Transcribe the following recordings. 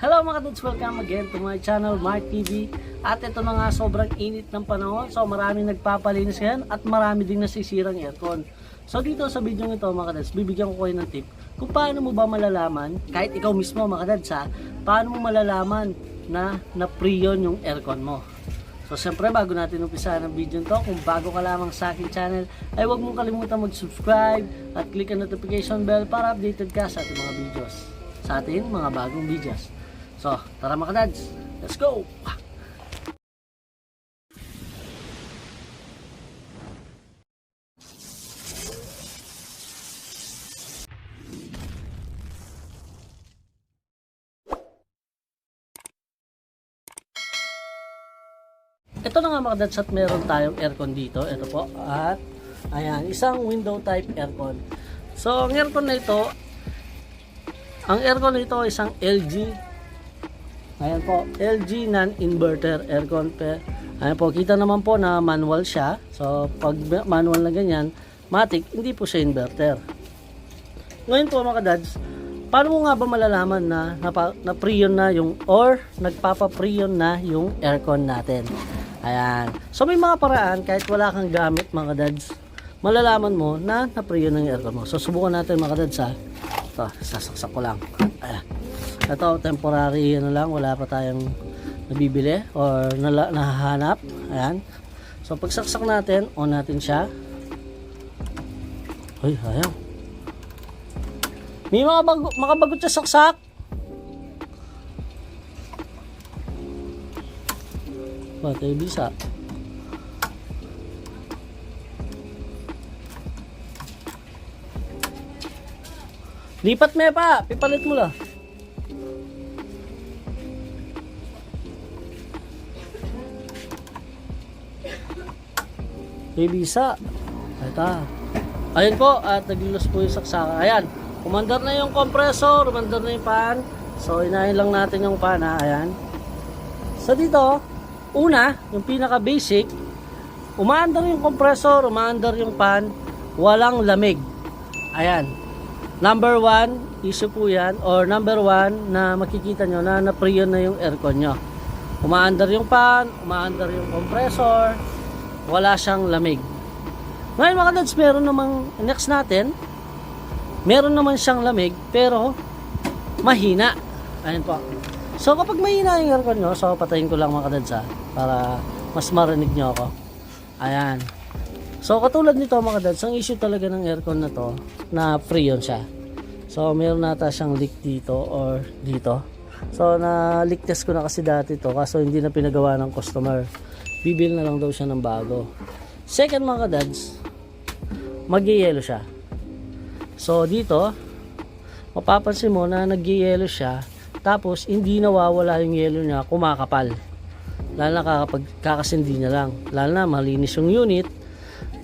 Hello mga dudes, welcome again to my channel, Mark TV. At ito na nga, sobrang init ng panahon. So maraming nagpapalinis yan at marami ding nasisirang aircon. So dito sa video ito mga dudes, bibigyan ko kayo ng tip kung paano mo ba malalaman, kahit ikaw mismo mga dudes ha, paano mo malalaman na na-pre-on yung aircon mo. So siyempre bago natin umpisa ng video to, kung bago ka lamang sa aking channel, ay huwag mong kalimutan mag-subscribe at click ang notification bell para updated ka sa ating mga videos. Sa ating mga bagong videos. So, tara mga dads, let's go! Ito na nga mga dads at meron tayong aircon dito. Ito po. At ayan, isang window type aircon. So, ang aircon na ito, ang aircon na ito ay isang LG. Ayan po, LG non-inverter aircon. Ayan po, kita naman po na manual siya. So, pag manual na ganyan, matic, hindi po siya inverter. Ngayon po mga dads, paano mo nga ba malalaman na na pre-on na yung or nagpapa-pre-on na yung aircon natin? Ayan. So may mga paraan kahit wala kang gamit mga dads, malalaman mo na na-pre-on na yung aircon mo. So subukan natin mga dads ha. Ito, sasaksak ko lang. Ayan. Ito, temporary ano lang, wala pa tayong nabibili or nala, nahahanap. Ayan. So pagsaksak natin, on natin siya. Uy, ayaw. May mga bago, makabagot sa saksak. Batay bisa. Lipat me pa, pipalit mo lang. Bisa. Ito. Ayun po, at naglilos po yung saksaka. Ayan, umandar na yung compressor, umandar na yung fan. So, inahin lang natin yung fan ha. Ayan. So, dito, una, yung pinaka basic, umaandar yung compressor, umaandar yung fan, walang lamig. Ayan. Number one, issue po yan, or number one na makikita nyo na na-pre na yung aircon nyo. Umaandar yung fan, umaandar yung compressor, wala siyang lamig. Ngayon mga dads, meron namang next natin, meron naman siyang lamig, pero mahina. Ayan po. So kapag mahina yung aircon nyo, so patayin ko lang mga dads ha, para mas marinig nyo ako. Ayan. So katulad nito mga dads, ang issue talaga ng aircon na to, na freon siya. So meron nata siyang leak dito or dito. So na leak test ko na kasi dati to, kaso hindi na pinagawa ng customer. Bibil na lang daw siya ng bago. Second mga dads, magyayelo siya. So dito, mapapansin mo na nagyayelo siya, tapos hindi nawawala yung yelo niya, kumakapal. Lalo na kakapag kakasindi niya lang. Lalo na malinis yung unit,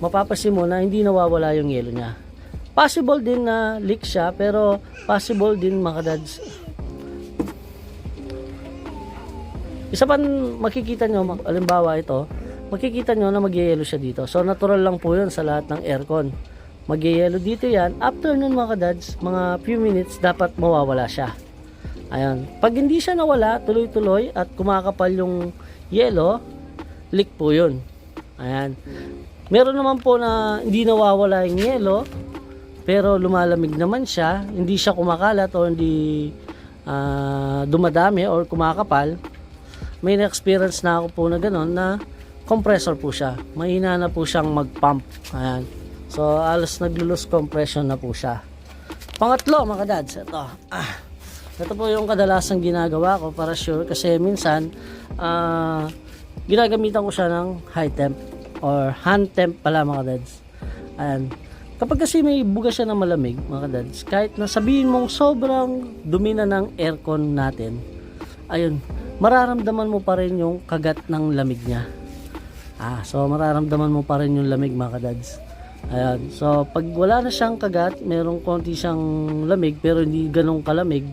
mapapansin mo na hindi nawawala yung yelo niya. Possible din na leak siya, pero possible din mga dads. Isa pa makikita nyo, alimbawa ito, makikita nyo na magyayelo siya dito. So natural lang po yun sa lahat ng aircon. Magyayelo dito yan. After nun mga dads, mga few minutes, dapat mawawala siya. Ayan. Pag hindi siya nawala, tuloy-tuloy at kumakapal yung yelo, leak po yun. Ayan. Meron naman po na hindi nawawala yung yelo, pero lumalamig naman siya, hindi siya kumakalat o hindi ah, dumadami or kumakapal. May na-experience na ako po na gano'n na compressor po siya. Mahina na po siyang mag-pump. Ayan. So, alas naglulos compression na po siya. Pangatlo, mga dads, ito. Ah, ito po yung kadalasang ginagawa ko para sure kasi minsan ah, ginagamitan ko siya ng high temp or hand temp pala mga dads. Ayan. Kapag kasi may buga siya na malamig mga dads, kahit na sabihin mong sobrang dumi na ng aircon natin, ayun, mararamdaman mo pa rin yung kagat ng lamig niya. Ah, so mararamdaman mo pa rin yung lamig mga dads. Ayan. So pag wala na siyang kagat, merong konti siyang lamig pero hindi ganong kalamig,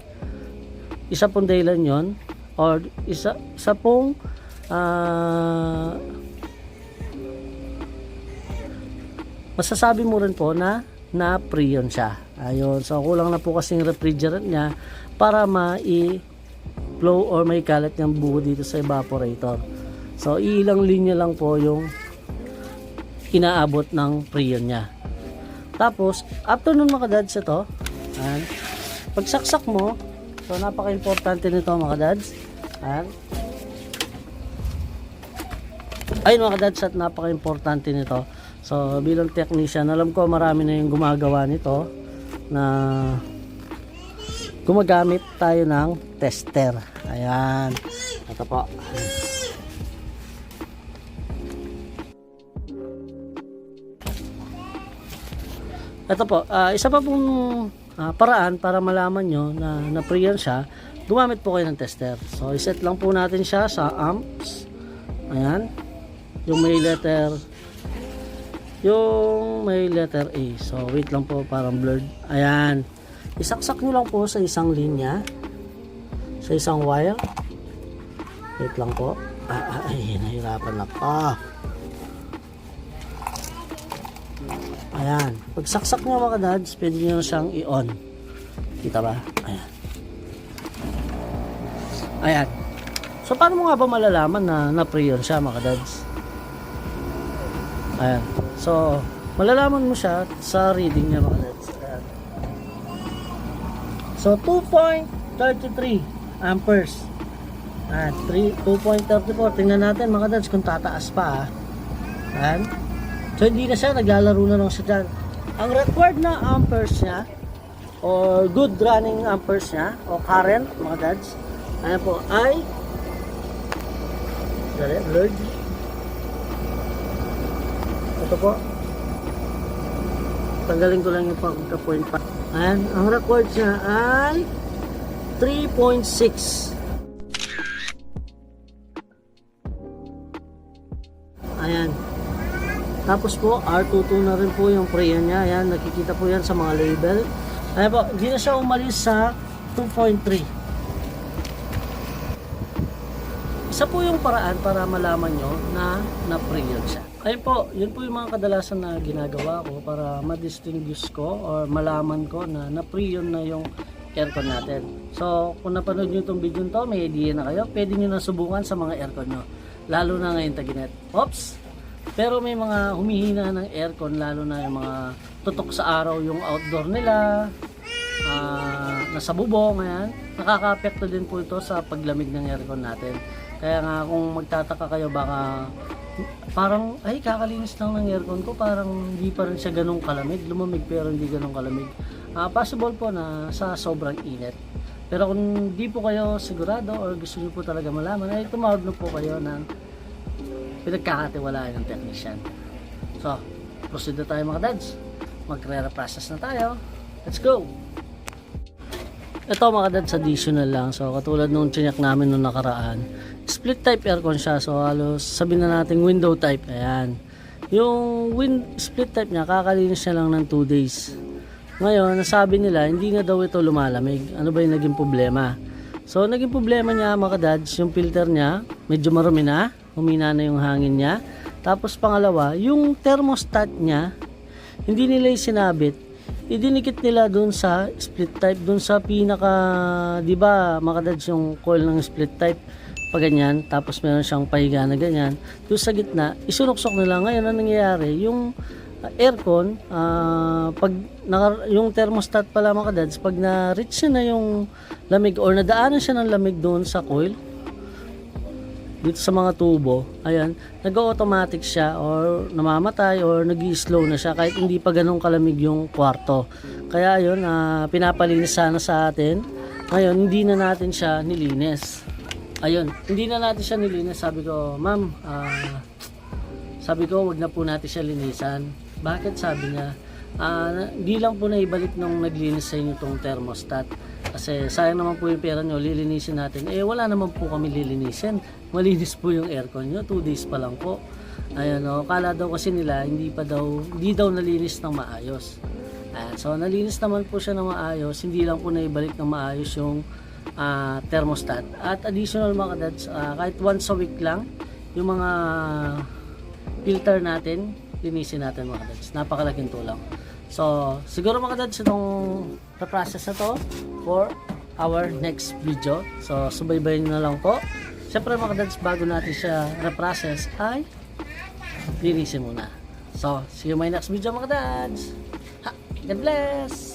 isa pong dahilan yon or isa, isa pong ah, masasabi mo rin po na na Prion siya. Ayun. So kulang na po kasing refrigerant niya para mai flow or may kalat niyang buo dito sa evaporator. So, ilang linya lang po yung inaabot ng prion niya. Tapos, after nun mga dads ito, ayan, pagsaksak mo, so napaka-importante nito mga dads, ayan, ayun mga dads at napaka-importante nito. So, bilang technician, alam ko marami na yung gumagawa nito na gumagamit tayo ng tester. Ayan. Ito po. Ito po, ah, isa pa pong ah, paraan para malaman nyo na na-pre-yan siya, gumamit po kayo ng tester. So, iset lang po natin siya sa amps. Ayan. Yung may letter yung may letter A. So, wait lang po, parang blurred. Ayan. Isaksak nyo lang po sa isang linya. Sa isang wire. Wait lang po. Ah, ah, ay, nahirapan na pa. Ayan. Pag saksak nyo mga dads, pwede nyo siyang i-on. Kita ba? Ayan. Ayan. So, paano mo nga ba malalaman na na-pre-on siya mga dads? Ayan. So, malalaman mo siya sa reading niya mga dads. Ayan. So, 2.33 amperes. At 3 2.34. Tingnan natin mga dads kung tataas pa. ah. Ayan. So, hindi na siya. Naglalaro na lang siya dyan. Ang required na amperes niya or good running amperes niya o current mga dads ayan po ay dali blurred ito po tanggalin ko lang yung pagka point pa ayan ang record niya ay 3.6 ayan tapos po, R22 na rin po yung prayer niya. Ayan, nakikita po yan sa mga label. Ayan po, hindi na siya umalis sa 2.3. Isa po yung paraan para malaman nyo na na-prayer siya. Ayun po, yun po yung mga kadalasan na ginagawa ko para ma-distinguish ko or malaman ko na na-prayer na yung aircon natin. So, kung napanood nyo itong video to, may idea na kayo, pwede nyo na subukan sa mga aircon nyo. Lalo na ngayon taginet. Oops! Pero may mga humihina ng aircon lalo na yung mga tutok sa araw yung outdoor nila. ah, nasa bubong ayan. Nakaka-apekto din po ito sa paglamig ng aircon natin. Kaya nga kung magtataka kayo baka parang ay kakalinis lang ng aircon ko parang hindi pa rin siya ganong kalamig lumamig pero hindi ganong kalamig Ah, possible po na sa sobrang init pero kung di po kayo sigurado or gusto niyo po talaga malaman ay tumawag na po kayo ng pinagkakatiwalaan ng technician. So, proceed na tayo mga dads. Magre-process na tayo. Let's go! Ito mga dads, additional lang. So, katulad nung chinek namin nung nakaraan, split type aircon siya. So, halos sabihin na natin window type. Ayan. Yung wind split type niya, kakalinis niya lang ng 2 days. Ngayon, nasabi nila, hindi na daw ito lumalamig. Ano ba yung naging problema? So, naging problema niya mga dads, yung filter niya, medyo marumi na, humina na yung hangin niya. Tapos pangalawa, yung thermostat niya, hindi nila sinabit. Idinikit nila dun sa split type, dun sa pinaka, di ba, mga dads, yung coil ng split type, pa ganyan, tapos meron siyang pahiga na ganyan. Doon sa gitna, isunuksok nila. Ngayon, ang nangyayari, yung uh, aircon, ah, pag naka, yung thermostat pala mga dads, pag na-reach na yung lamig or nadaanan siya ng lamig doon sa coil, dito sa mga tubo, ayan, nag-automatic siya or namamatay or nag slow na siya kahit hindi pa ganun kalamig yung kwarto. Kaya yun, ah, pinapalinis sana sa atin. Ngayon, hindi na natin siya nilinis. Ayun, hindi na natin siya nilinis. Sabi ko, ma'am, ah, sabi ko, wag na po natin siya linisan. Bakit sabi niya? Ah, hindi lang po naibalik nung naglinis sa inyo tong thermostat. Kasi sayang naman po yung pera nyo, lilinisin natin. Eh, wala naman po kami lilinisin. Malinis po yung aircon nyo, 2 days pa lang po. Ayun, no, kala daw kasi nila, hindi pa daw, hindi daw nalinis ng maayos. Ayan, so, nalinis naman po siya ng maayos, hindi lang po naibalik ng maayos yung ah, thermostat. At additional mga dads, ah, kahit once a week lang, yung mga filter natin, linisin natin mga dads. Napakalaking tulong. So, siguro mga dads, itong process na to for our next video. So, subaybayan nyo na lang po. Siyempre mga dads, bago natin siya reprocess ay linisin muna. So, see you my next video mga dads. Ha, God bless!